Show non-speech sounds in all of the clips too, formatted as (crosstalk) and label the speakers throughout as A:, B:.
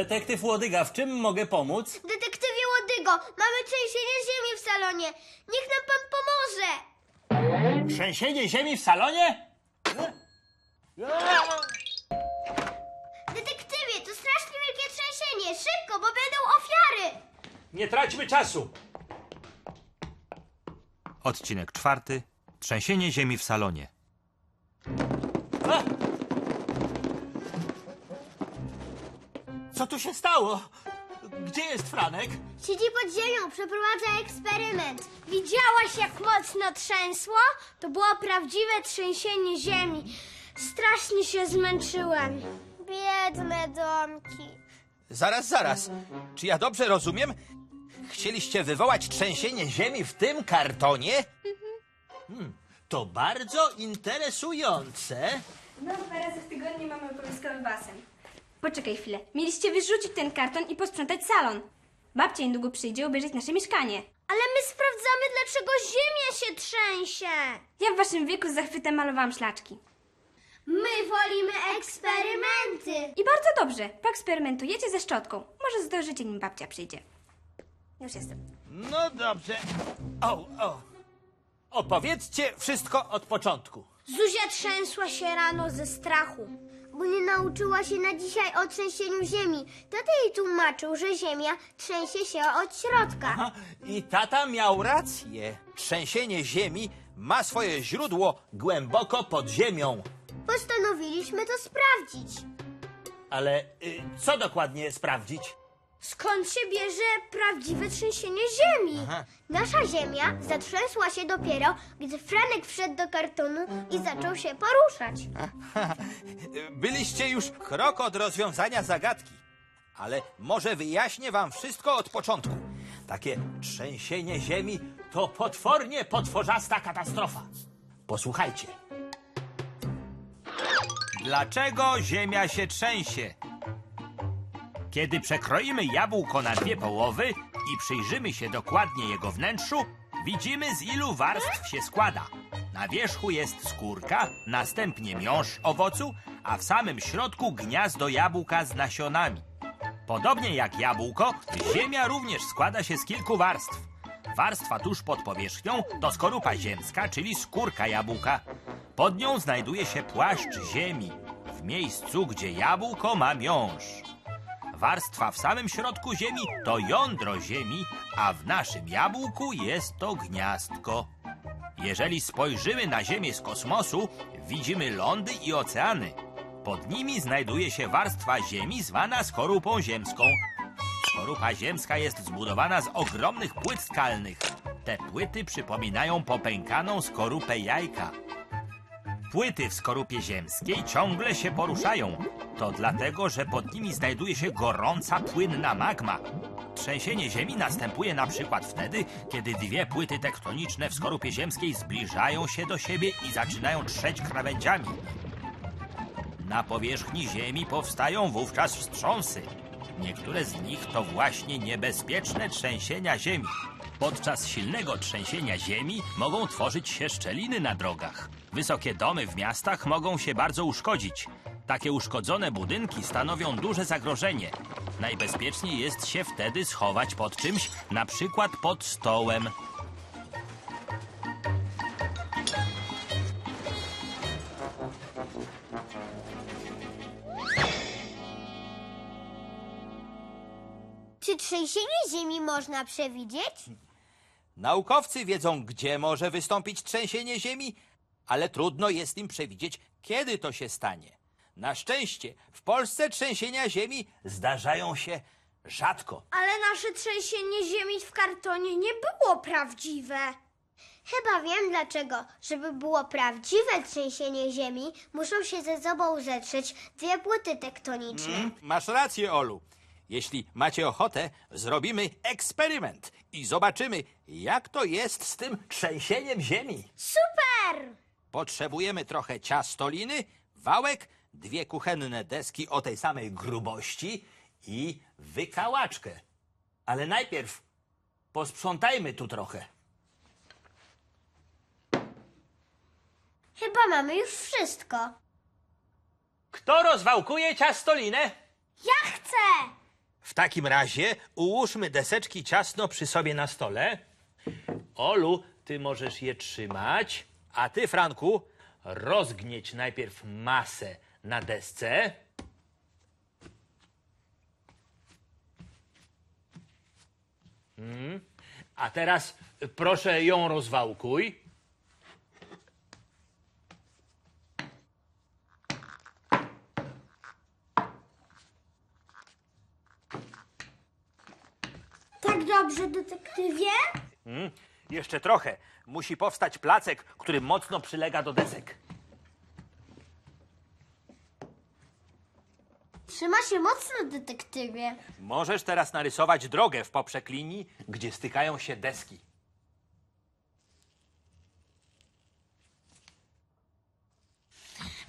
A: Detektyw Łodyga, w czym mogę pomóc?
B: Detektywie Łodygo, mamy trzęsienie ziemi w salonie. Niech nam pan pomoże.
A: Trzęsienie ziemi w salonie?
B: Detektywie, to strasznie wielkie trzęsienie. Szybko, bo będą ofiary.
A: Nie traćmy czasu.
C: Odcinek czwarty. Trzęsienie ziemi w salonie.
A: A! Co tu się stało? Gdzie jest Franek?
B: Siedzi pod ziemią, przeprowadza eksperyment. Widziałaś, jak mocno trzęsło? To było prawdziwe trzęsienie ziemi. Strasznie się zmęczyłem. Biedne domki.
D: Zaraz, zaraz. Czy ja dobrze rozumiem? Chcieliście wywołać trzęsienie ziemi w tym kartonie?
A: Hmm, To bardzo interesujące.
E: No, dwa razy w tygodniu mamy obowiązkowy basen. Poczekaj chwilę. Mieliście wyrzucić ten karton i posprzątać salon. Babcia niedługo przyjdzie obejrzeć nasze mieszkanie.
B: Ale my sprawdzamy, dlaczego ziemia się trzęsie.
E: Ja w waszym wieku z zachwytem malowałam szlaczki.
B: My wolimy eksperymenty.
E: I bardzo dobrze. Poeksperymentujecie ze szczotką. Może zdążycie, nim babcia przyjdzie. Już jestem.
A: No dobrze. O, o. Opowiedzcie wszystko od początku.
B: Zuzia trzęsła się rano ze strachu. Bo nie nauczyła się na dzisiaj o trzęsieniu ziemi. Tata jej tłumaczył, że ziemia trzęsie się od środka.
A: I tata miał rację.
D: Trzęsienie ziemi ma swoje źródło.
A: Głęboko pod ziemią.
B: Postanowiliśmy to sprawdzić.
A: Ale y, co dokładnie sprawdzić?
B: Skąd się bierze prawdziwe trzęsienie ziemi? Nasza ziemia zatrzęsła się dopiero, gdy Franek wszedł do kartonu i zaczął się poruszać.
D: Byliście już krok od rozwiązania zagadki. Ale może wyjaśnię wam wszystko od początku.
A: Takie trzęsienie ziemi to potwornie potworzasta katastrofa. Posłuchajcie.
C: Dlaczego ziemia się trzęsie? Kiedy przekroimy jabłko na dwie połowy i przyjrzymy się dokładnie jego wnętrzu, widzimy z ilu warstw się składa. Na wierzchu jest skórka, następnie miąższ owocu, a w samym środku gniazdo jabłka z nasionami. Podobnie jak jabłko, ziemia również składa się z kilku warstw. Warstwa tuż pod powierzchnią to skorupa ziemska, czyli skórka jabłka. Pod nią znajduje się płaszcz ziemi, w miejscu, gdzie jabłko ma miąższ. Warstwa w samym środku ziemi to jądro ziemi, a w naszym jabłku jest to gniazdko. Jeżeli spojrzymy na Ziemię z kosmosu, widzimy lądy i oceany. Pod nimi znajduje się warstwa ziemi zwana skorupą ziemską. Skorupa ziemska jest zbudowana z ogromnych płyt skalnych. Te płyty przypominają popękaną skorupę jajka. Płyty w skorupie ziemskiej ciągle się poruszają. To dlatego, że pod nimi znajduje się gorąca, płynna magma. Trzęsienie ziemi następuje na przykład wtedy, kiedy dwie płyty tektoniczne w skorupie ziemskiej zbliżają się do siebie i zaczynają trzeć krawędziami. Na powierzchni Ziemi powstają wówczas wstrząsy. Niektóre z nich to właśnie niebezpieczne trzęsienia Ziemi. Podczas silnego trzęsienia Ziemi mogą tworzyć się szczeliny na drogach. Wysokie domy w miastach mogą się bardzo uszkodzić. Takie uszkodzone budynki stanowią duże zagrożenie. Najbezpieczniej jest się wtedy schować pod czymś, na przykład pod stołem.
B: Czy trzęsienie ziemi można przewidzieć?
D: Naukowcy wiedzą, gdzie może wystąpić trzęsienie ziemi, ale trudno jest im przewidzieć, kiedy to się stanie. Na szczęście w Polsce trzęsienia ziemi zdarzają się rzadko.
B: Ale nasze trzęsienie ziemi w kartonie nie było prawdziwe. Chyba wiem dlaczego. Żeby było prawdziwe trzęsienie ziemi, muszą się ze sobą zetrzeć dwie płyty tektoniczne.
D: Masz rację, Olu. Jeśli macie ochotę, zrobimy eksperyment i zobaczymy, jak to jest z tym
A: Trzęsieniem ziemi.
B: Super!
D: Potrzebujemy trochę ciastoliny, wałek, dwie kuchenne deski o tej samej
A: Grubości i wykałaczkę. Ale najpierw posprzątajmy tu trochę.
B: Chyba mamy już wszystko.
A: Kto rozwałkuje ciastolinę?
B: Ja chcę!
C: W takim razie ułóżmy deseczki ciasno przy sobie na stole. Olu, ty możesz je trzymać, a ty, Franku, rozgnieć najpierw masę na desce. Mm. A teraz proszę ją rozwałkuj.
B: Tak dobrze, detektywie?
C: Mm, jeszcze trochę. Musi powstać placek, który mocno przylega do desek.
B: Trzyma się mocno, detektywie.
C: Możesz teraz narysować drogę w poprzek linii, gdzie stykają się deski.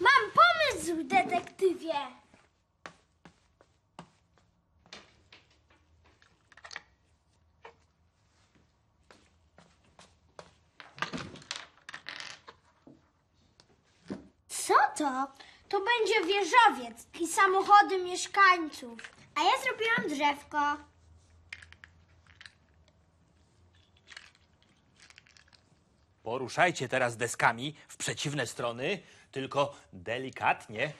B: Mam pomysł, detektywie. Co to? To będzie wieżowiec i samochody mieszkańców. A ja zrobiłam drzewko.
C: Poruszajcie teraz deskami w przeciwne strony, tylko delikatnie.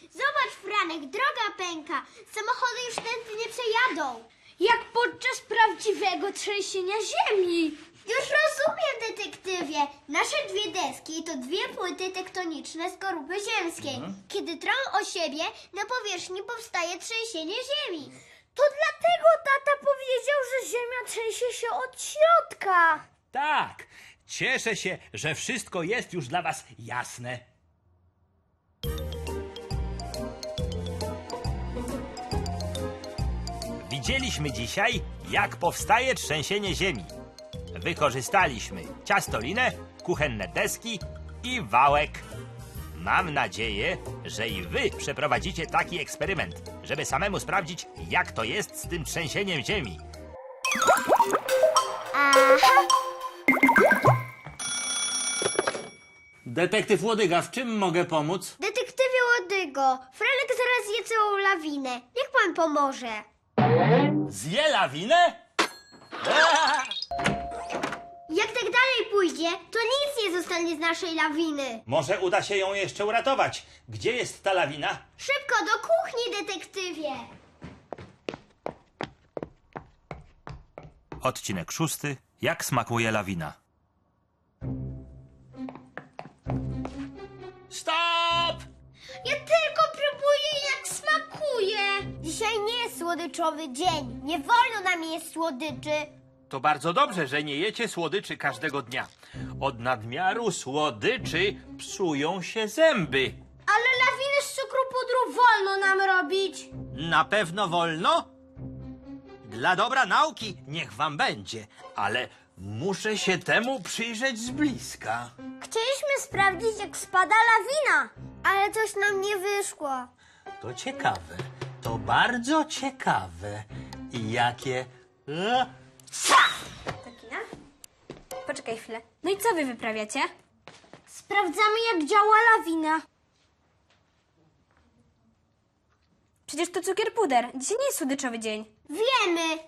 B: Zobacz, Franek, droga pęka. Samochody już tędy nie przejadą. Jak podczas prawdziwego trzęsienia ziemi. Już rozumiem, detektywie. Nasze dwie deski to dwie płyty tektoniczne z korupy ziemskiej. Kiedy trą o siebie, na powierzchni powstaje trzęsienie ziemi. To dlatego tata powiedział, że ziemia trzęsie się od środka.
C: Tak, cieszę się, że wszystko jest już dla Was jasne. Widzieliśmy dzisiaj, jak powstaje trzęsienie ziemi. Wykorzystaliśmy ciastolinę, kuchenne deski i wałek. Mam nadzieję, że i wy przeprowadzicie taki eksperyment, żeby samemu sprawdzić, jak to jest z tym trzęsieniem ziemi. Detektyw Łodyga, w czym mogę pomóc?
B: Detektywie Łodygo, Franek zaraz je całą lawinę. Niech pan pomoże.
C: Zje lawinę? (laughs)
B: Jak tak dalej pójdzie, to nic nie zostanie z naszej lawiny.
C: Może uda się ją jeszcze uratować. Gdzie jest ta lawina?
B: Szybko do kuchni, detektywie!
C: Odcinek szósty. Jak smakuje lawina?
B: Słodyczowy dzień. Nie wolno nam jeść słodyczy.
C: To bardzo dobrze, że nie jecie słodyczy każdego dnia. Od nadmiaru słodyczy psują się zęby.
B: Ale lawiny z cukru pudru wolno nam robić.
D: Na pewno wolno? Dla dobra nauki niech wam będzie.
C: Ale muszę się temu przyjrzeć z bliska.
B: Chcieliśmy sprawdzić, jak spada lawina, ale coś nam nie wyszło.
C: To ciekawe. To bardzo ciekawe. I jakie... E?
E: Kina? Poczekaj chwilę. No i co wy wyprawiacie?
B: Sprawdzamy, jak działa lawina.
E: Przecież to cukier puder. Dzisiaj nie jest słodyczowy dzień.
B: Wiemy.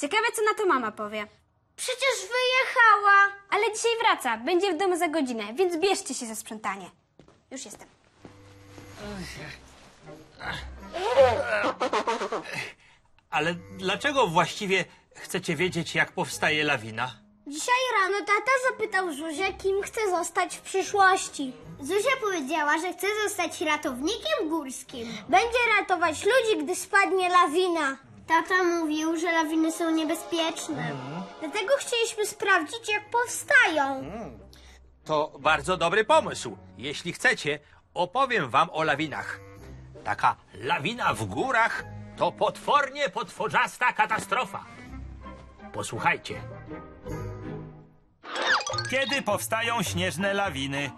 E: Ciekawe, co na to mama powie.
B: Przecież wyjechała.
E: Ale dzisiaj wraca. Będzie w domu za godzinę, więc bierzcie się za sprzątanie. Już jestem.
C: Ale dlaczego właściwie chcecie wiedzieć, jak powstaje lawina?
B: Dzisiaj rano tata zapytał Zuzię, kim chce zostać w przyszłości. Zuzia powiedziała, że chce zostać ratownikiem górskim. Będzie ratować ludzi, gdy spadnie lawina. Tata mówił, że lawiny są niebezpieczne. Dlatego chcieliśmy sprawdzić, jak powstają.
C: To bardzo dobry pomysł. Jeśli chcecie, opowiem wam o lawinach. Taka lawina w górach to potwornie potworzasta katastrofa. Posłuchajcie. Kiedy powstają śnieżne lawiny?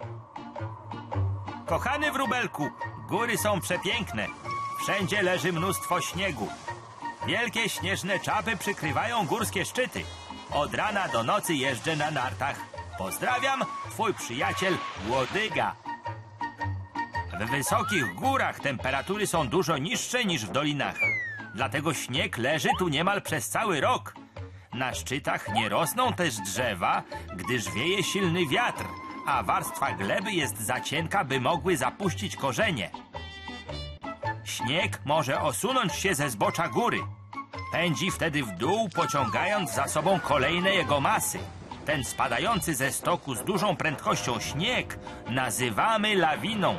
C: Kochany wróbelku, góry są przepiękne. Wszędzie leży mnóstwo śniegu. Wielkie śnieżne czapy przykrywają górskie szczyty. Od rana do nocy jeżdżę na nartach. Pozdrawiam, twój przyjaciel Łodyga. W wysokich górach temperatury są dużo niższe niż w dolinach. Dlatego śnieg leży tu niemal przez cały rok. Na szczytach nie rosną też drzewa, gdyż wieje silny wiatr, a warstwa gleby jest za cienka, by mogły zapuścić korzenie. Śnieg może osunąć się ze zbocza góry. Pędzi wtedy w dół, pociągając za sobą kolejne jego masy. Ten spadający ze stoku z dużą prędkością śnieg nazywamy lawiną.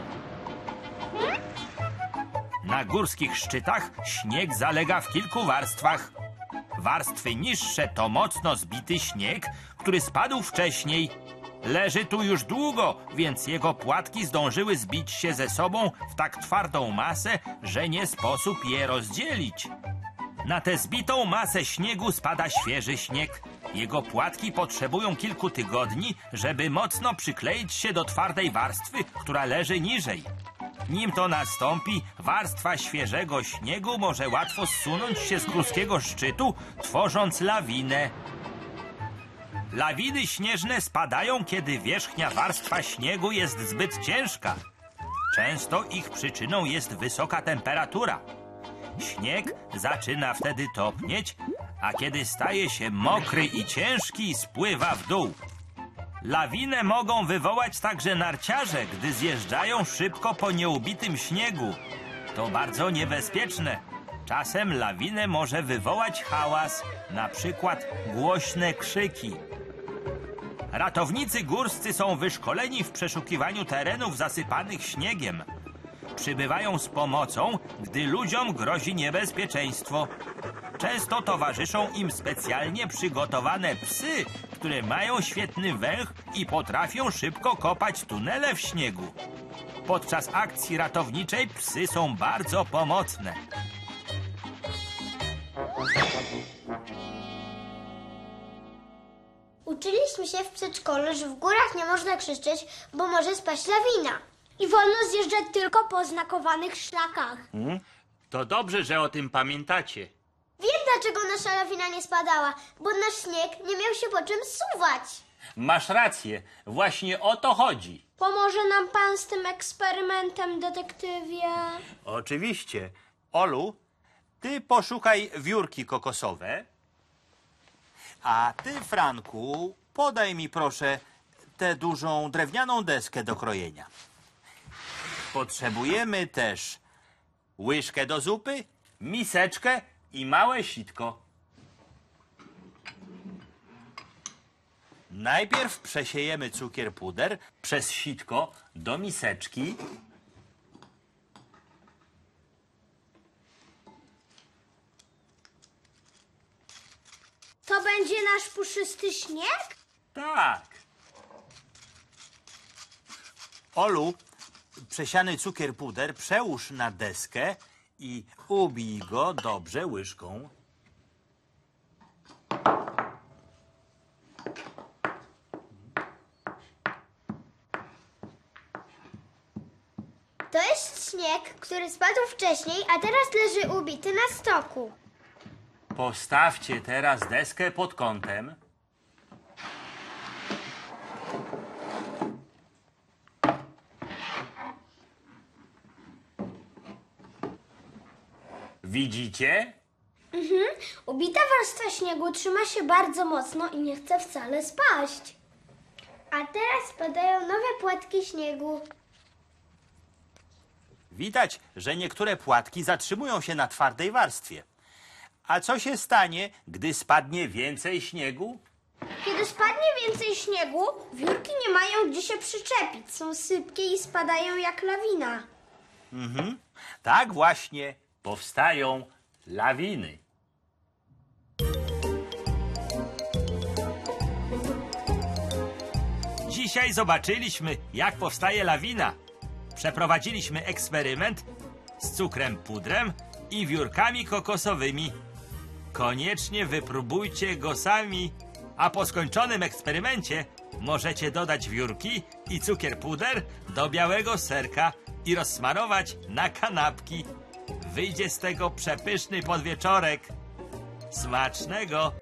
C: Na górskich szczytach śnieg zalega w kilku warstwach. Warstwy niższe to mocno zbity śnieg, który spadł wcześniej. Leży tu już długo, więc jego płatki zdążyły zbić się ze sobą w tak twardą masę, że nie sposób je rozdzielić. Na tę zbitą masę śniegu spada świeży śnieg. Jego płatki potrzebują kilku tygodni, żeby mocno przykleić się do twardej warstwy, która leży niżej. Nim to nastąpi, warstwa świeżego śniegu może łatwo zsunąć się z kruskiego szczytu, tworząc lawinę. Lawiny śnieżne spadają, kiedy wierzchnia warstwa śniegu jest zbyt ciężka. Często ich przyczyną jest wysoka temperatura. Śnieg zaczyna wtedy topnieć, a kiedy staje się mokry i ciężki, spływa w dół. Lawinę mogą wywołać także narciarze, gdy zjeżdżają szybko po nieubitym śniegu. To bardzo niebezpieczne. Czasem lawinę może wywołać hałas, na przykład głośne krzyki. Ratownicy górscy są wyszkoleni w przeszukiwaniu terenów zasypanych śniegiem. Przybywają z pomocą, gdy ludziom grozi niebezpieczeństwo. Często towarzyszą im specjalnie przygotowane psy, które mają świetny węch i potrafią szybko kopać tunele w śniegu. Podczas akcji ratowniczej psy są bardzo pomocne.
B: Uczyliśmy się w przedszkolu, że w górach nie można krzyczeć, bo może spaść lawina. I wolno zjeżdżać tylko po znakowanych szlakach.
C: To dobrze, że o tym pamiętacie.
B: Wiem, dlaczego nasza lawina nie spadała, bo nasz śnieg nie miał się po czym suwać.
C: Masz rację, właśnie o to chodzi.
B: Pomoże nam pan z tym eksperymentem, detektywie?
D: Oczywiście. Olu, ty poszukaj wiórki kokosowe. A ty, Franku, podaj mi proszę tę dużą drewnianą deskę do krojenia. Potrzebujemy też łyżkę do zupy, miseczkę i małe sitko. Najpierw przesiejemy cukier puder przez sitko do miseczki.
B: To będzie nasz puszysty śnieg?
D: Tak. Olu, przesiany cukier puder przełóż na deskę i ubij go dobrze łyżką.
B: To jest śnieg, który spadł wcześniej, a teraz leży ubity na stoku.
C: Postawcie teraz deskę pod kątem. Widzicie?
B: Ubita warstwa śniegu trzyma się bardzo mocno i nie chce wcale spaść. A teraz spadają nowe płatki śniegu.
D: Widać, że niektóre płatki zatrzymują się na twardej warstwie. A co się stanie, gdy spadnie więcej śniegu?
B: Kiedy spadnie więcej śniegu, wiórki nie mają gdzie się przyczepić. Są sypkie i spadają jak lawina.
D: Tak właśnie powstają lawiny.
C: Dzisiaj zobaczyliśmy, jak powstaje lawina. Przeprowadziliśmy eksperyment z cukrem pudrem i wiórkami kokosowymi. Koniecznie wypróbujcie go sami, a po skończonym eksperymencie możecie dodać wiórki i cukier puder do białego serka i rozsmarować na kanapki. Wyjdzie z tego przepyszny podwieczorek. Smacznego!